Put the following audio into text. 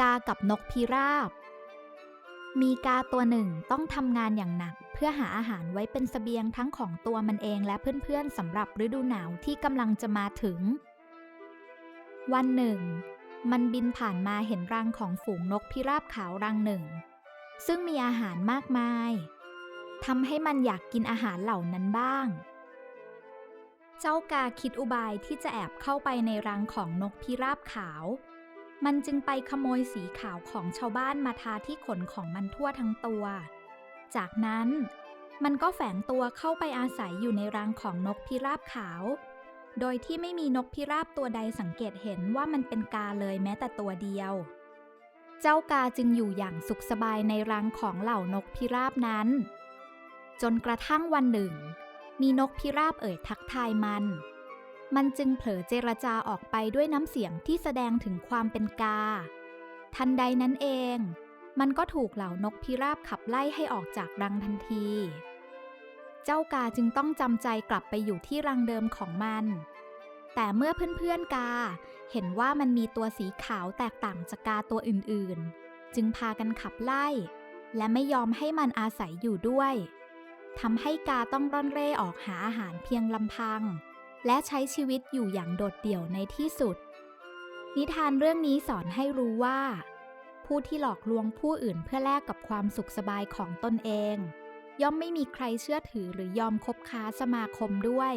กากับนกพิราบ มีกาตัวหนึ่งต้องทำงานอย่างหนัก เพื่อหาอาหารไว้เป็นเสบียงทั้งของตัวมันเองและเพื่อนๆสำหรับฤดูหนาวที่กำลังจะมาถึง วันหนึ่ง มันบินผ่านมาเห็นรังของฝูงนกพิราบขาวรังหนึ่ง ซึ่งมีอาหารมากมายทำให้มันอยากกินอาหารเหล่านั้นบ้าง เจ้ากาคิดอุบายที่จะแอบเข้าไปในรังของนกพิราบขาว มันจึงไปขโมยสีขาวของชาวบ้านมาทาที่ขนของมันทั่วทั้งตัว จากนั้นมันก็แฝงตัวเข้าไปอาศัยอยู่ในรังของนกพิราบขาว โดยที่ไม่มีนกพิราบตัวใดสังเกตเห็นว่ามันเป็นกาเลยแม้แต่ตัวเดียว เจ้ากาจึงอยู่อย่างสุขสบายในรังของเหล่านกพิราบนั้น จนกระทั่งวันหนึ่ง มีนกพิราบเอ่ยทักทายมัน มันจึงเผลอเจรจาออกไปด้วยน้ำเสียงที่แสดงถึงความเป็นกา ทันใดนั้นเอง มันก็ถูกเหล่านกพิราบขับไล่ให้ออกจากรังทันที เจ้ากาจึงต้องจำใจกลับไปอยู่ที่รังเดิมของมัน แต่เมื่อเพื่อนๆกา เห็นว่ามันมีตัวสีขาวแตกต่างจากกาตัวอื่นๆ จึงพากันขับไล่ และไม่ยอมให้มันอาศัยอยู่ด้วยทำให้กาต้องร่อนเร่ออกหาอาหารเพียงลำพัง และใช้ชีวิตอยู่อย่างโดดเดี่ยวในที่สุด นิทานเรื่องนี้สอนให้รู้ว่า ผู้ที่หลอกลวงผู้อื่นเพื่อแลกกับความสุขสบายของตนเอง ย่อมไม่มีใครเชื่อถือหรือยอมคบค้าสมาคมด้วย